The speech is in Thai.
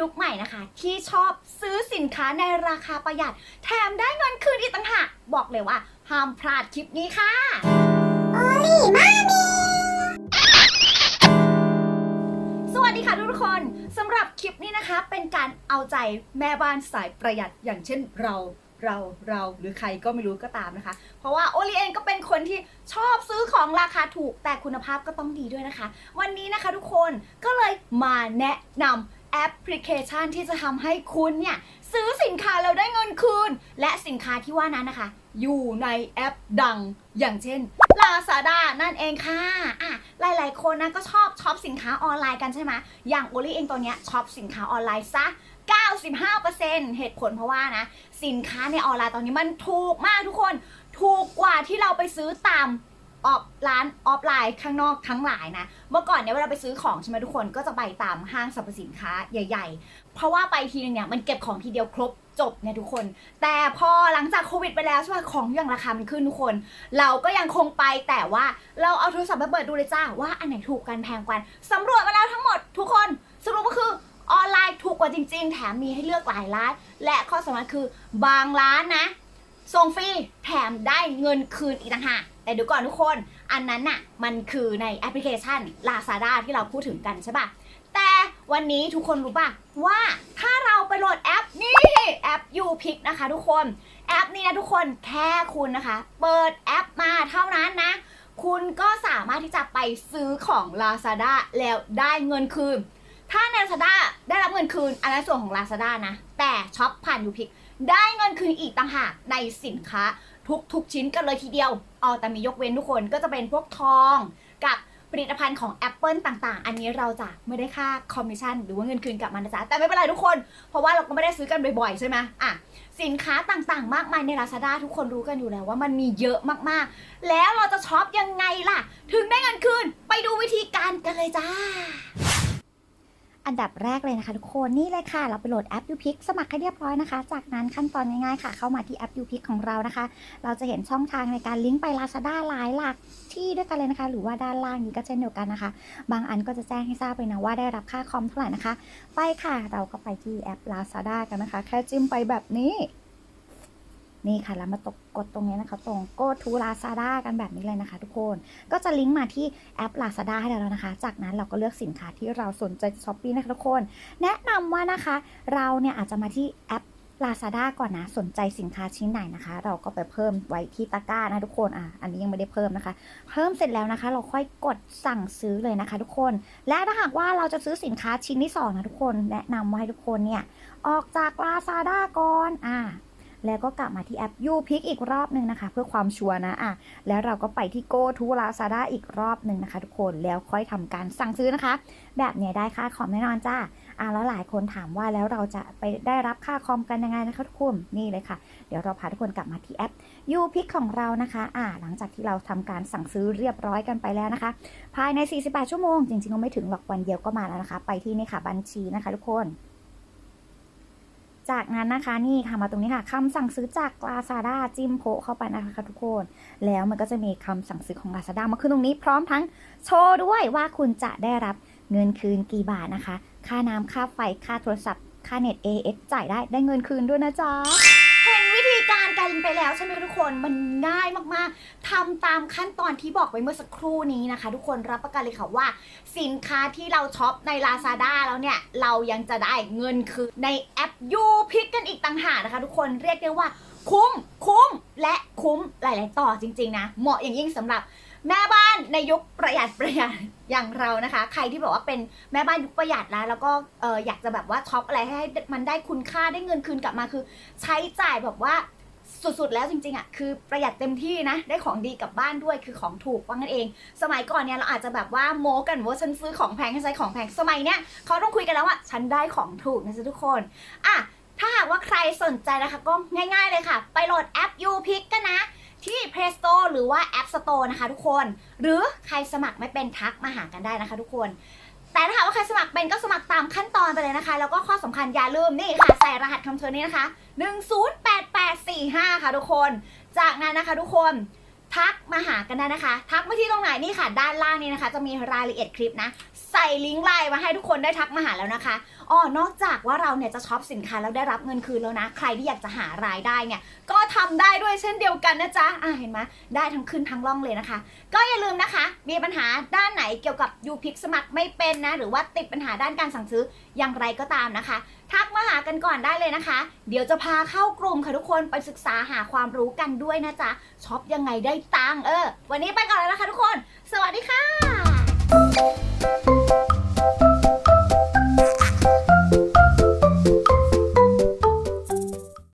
ยุคใหม่นะคะ ที่ชอบซื้อสินค้าในราคาประหยัด แถมได้เงินคืนอีกต่างหากบอกเลยว่าห้ามพลาดคลิปนี้ค่ะสวัสดีค่ะทุกคนสำหรับคลิปนี้นะคะ เป็นการเอาใจแม่บ้านสายประหยัดอย่างเช่นเราเราเราหรือใครก็ไม่รู้ก็ตามนะคะ เพราะว่าโอลิเองก็เป็นคนที่ชอบซื้อของราคาถูกแต่คุณภาพก็ต้องดีด้วยนะคะ วันนี้นะคะทุกคนก็เลยมาแนะนำ แอปพลิเคชันที่จะทำให้คุณเนี่ย ซื้อสินค้าแล้วได้เงินคืน และสินค้าที่ว่านั้นนะคะ อยู่ในแอปดังอย่างเช่น Lazada นั่นเองค่ะอะ หลายๆ คนนะก็ชอบช็อปสินค้าออนไลน์กันใช่ไหมอย่างโอลี่เองตัวเนี้ยช็อปสินค้าออนไลน์ซะ95%เหตุผลเพราะว่านะ สินค้าในออนไลน์ตอนนี้มันถูกมากทุกคน ถูกกว่าที่เราไปซื้อตาม ออฟร้านออฟไลน์ข้างนอกทั้งหลายนะ เมื่อก่อนเนี่ยเวลาไปซื้อของใช่ไหมทุกคนก็จะไปตามห้างสรรพสินค้าใหญ่ ๆ เพราะว่าไปทีนึงเนี่ยมันเก็บของทีเดียวครบจบเนี่ยทุกคน แต่พอหลังจากโควิดไปแล้วใช่ไหมของอย่างราคามันขึ้นทุกคน เราก็ยังคงไปแต่ว่าเราเอาโทรศัพท์มาเปิดดูเลยจ้าว่าอันไหนถูกกันแพงกว่าสำรวจมาแล้วทั้งหมดทุกคนสรุปก็คือออนไลน์ถูกกว่าจริง ๆ แถมมีให้เลือกหลายร้าน และข้อสำคัญคือบางร้านนะส่งฟรีแถมได้เงินคืนอีกต่างหาก แต่เดี๋ยวก่อนทุกคน อันนั้นน่ะมันคือในแอปพลิเคชัน Lazada ที่เราพูดถึงกันใช่ปะแต่วันนี้ทุกคนรู้ป่ะว่าถ้าเราไปโหลดแอปนี่แอป u p i c นะคะ ทุกคนแอปนี้นะทุกคนแค่คุณนะคะ เปิดแอปมาเท่านั้นนะ คุณก็สามารถที่จะไปซื้อของ Lazada แล้วได้เงินคืน ถ้าใน Lazada ได้รับเงินคืนอันนั้นส่วนของ Lazada นะ แต่ช็อปผ่าน u p i c ได้เงินคืนอีกต่างหากในสินค้า ทุกๆชิ้นกันเลยทีเดียวอ๋อแต่มียกเว้นทุกคนก็จะเป็นพวกทองกับผลิตภัณฑ์ของ Apple ต่างๆ อันนี้เราจะไม่ได้ค่าคอมมิชชั่นหรือว่าเงินคืนกลับมานะจ๊ะแต่ไม่เป็นไรทุกคน เพราะว่าเราก็ไม่ได้ซื้อกันบ่อยๆ ใช่ไหมอะ สินค้าต่างๆ มากมายใน Lazada ทุกคนรู้กันอยู่แล้วว่ามันมีเยอะมากๆ แล้วเราจะช็อปยังไงล่ะ ถึงได้เงินคืน ไปดูวิธีการกันเลยจ้า อันดับแรกเลยนะคะทุกคนนี่เลยค่ะ เราไปโหลดแอปยูพิกสมัครให้เรียบร้อยนะคะ จากนั้นขั้นตอนง่ายๆค่ะ เข้ามาที่แอปยูพิกของเรานะคะ เราจะเห็นช่องทางในการลิงก์ไป Lazada หลายหลักที่ด้วยกันเลยนะคะ หรือว่าด้านล่างนี้ก็เช่นเดียวกันนะคะ บางอันก็จะแจ้งให้ทราบไปนะว่าได้รับค่าคอมเท่าไหร่นะคะ ไปค่ะเราก็ไปที่แอป Lazada กันนะคะ แค่จิ้มไปแบบนี้ นี่ค่ะ แล้วมาตกกดตรงนี้นะคะ ตรง go to Lazada กันแบบนี้เลยนะคะ ทุกคน ก็จะลิงก์มาที่แอป Lazada ให้เราแล้วนะคะ จากนั้นเราก็เลือกสินค้าที่เราสนใจช้อปปี้นะคะทุกคน แนะนำว่านะคะ เราเนี่ยอาจจะมาที่แอป Lazada ก่อนนะ สนใจสินค้าชิ้นไหนนะคะ เราก็ไปเพิ่มไว้ที่ตะกร้านะทุกคน อะ อันนี้ยังไม่ได้เพิ่มนะคะ เพิ่มเสร็จแล้วนะคะ เราค่อยกดสั่งซื้อเลยนะคะ ทุกคน และถ้าหากว่าเราจะซื้อสินค้าชิ้นที่สองนะทุกคน แนะนำว่าให้ทุกคนเนี่ย ออกจาก Lazada ก่อน อะ แล้วก็กลับมาที่แอป u p i c อีกรอบหนึ่งนะคะ เพื่อความชัวร์นะอะแล้วเราก็ไปที่ Go to Lazada อีกรอบหนึ่งนะคะ ทุกคนแล้วค่อยทำการสั่งซื้อนะคะ แบบเนี้ยได้ค่าคอมแน่นอนจ้าอะแล้วหลายคนถามว่าแล้วเราจะไปได้รับค่าคอมกันยังไงนะคะทุกคนนี่เลยค่ะ เดี๋ยวเราพาทุกคนกลับมาที่แอป u p i c ของเรานะคะอะหลังจากที่เราทำการสั่งซื้อเรียบร้อยกันไปแล้วนะคะ ภายใน 48 ชั่วโมง จริงๆก็ไม่ถึงหรอกวันเดียวก็มาแล้วนะคะ ไปที่นี่ค่ะบัญชีนะคะ ทุกคน จากนั้นนะคะนี่ค่ะมาตรงนี้ค่ะคำสั่งซื้อจาก Lazada จิ้มโพเข้าไปนะคะทุกคน แล้วมันก็จะมีคำสั่งซื้อของ Lazada มาขึ้นตรงนี้พร้อมทั้งโชว์ด้วยว่าคุณจะได้รับเงินคืนกี่บาทนะคะ ค่าน้ำค่าไฟค่าโทรศัพท์ค่าเน็ต AS จ่ายได้ได้เงินคืนด้วยนะจ๊ะเห็นวิธีการกันไปแล้วใช่ไหมทุกคนมันง่ายมากๆ ทำตามขั้นตอนที่บอกไว้เมื่อสักครู่นี้นะคะ ทุกคนรับประกันเลยค่ะว่า สินค้าที่เราช็อปใน Lazada แล้วเนี่ย เรายังจะได้เงินคืนในแอป u p i c กันอีกต่างหากนะคะ ทุกคนเรียกได้ว่าคุ้ม คุ้ม และคุ้มหลาย ๆ ต่อจริง ๆ นะ เหมาะอย่างยิ่งสำหรับแม่บ้านในยุคประหยัดประหยัดอย่างเรานะคะ ใครที่แบบว่าเป็นแม่บ้านยุคประหยัดนะแล้วก็อยากจะแบบว่าช็อปอะไรให้มันได้คุณค่าได้เงินคืนกลับมาคือ ใช้จ่ายแบบว่า สุดๆ แล้วจริงๆอะคือประหยัดเต็มที่นะ ได้ของดีกลับบ้านด้วยคือของถูกว่างั้นเอง สมัยก่อนเนี่ยเราอาจจะแบบว่าโม้กันว่าฉันซื้อของแพงฉันใช้ของแพงสมัยเนี้ยเขาต้องคุยกันแล้วว่าฉันได้ของถูกนะจ๊ะทุกคนอะถ้าหากว่าใครสนใจนะคะก็ง่าย ๆเลยค่ะ ไปโหลดแอป u p i c กันนะที่ Play Store หรือว่า App Store นะคะทุกคน หรือใครสมัครไม่เป็นทักมาหากันได้นะคะทุกคน แต่ถ้าหากว่าใครสมัครเป็นก็สมัครตามขั้นตอนไปเลยนะคะ แล้วก็ข้อสำคัญอย่าลืมนี่ค่ะใส่รหัสคำเชิญนี้นะคะ 108845ค่ะทุกคน จากนั้นนะคะทุกคน ทักมาหากันได้นะคะ ทักมาที่ตรงไหนนี่ค่ะ ด้านล่างนี้นะคะ จะมีรายละเอียดคลิปนะ ใส่ลิงก์ไลน์มาให้ทุกคนได้ทักมาหาแล้วนะคะอ๋อนอกจากว่าเราเนี่ยจะช็อปสินค้าแล้วได้รับเงินคืนแล้วนะ ใครที่อยากจะหารายได้เนี่ย ก็ทำได้ด้วยเช่นเดียวกันนะจ๊ะอะเห็นไหมได้ทั้งขึ้นทั้งล่องเลยนะคะ ก็อย่าลืมนะคะ มีปัญหาด้านไหนเกี่ยวกับยูพิกสมัครไม่เป็นนะ หรือว่าติดปัญหาด้านการสั่งซื้ออย่างไรก็ตามนะคะ ทักมาหากันก่อนได้เลยนะคะ เดี๋ยวจะพาเข้ากลุ่มค่ะทุกคนไปศึกษาหาความรู้กันด้วยนะจ๊ะช็อปยังไงได้ตังเออ วันนี้ไปก่อนแล้วนะคะทุกคน สวัสดีค่ะ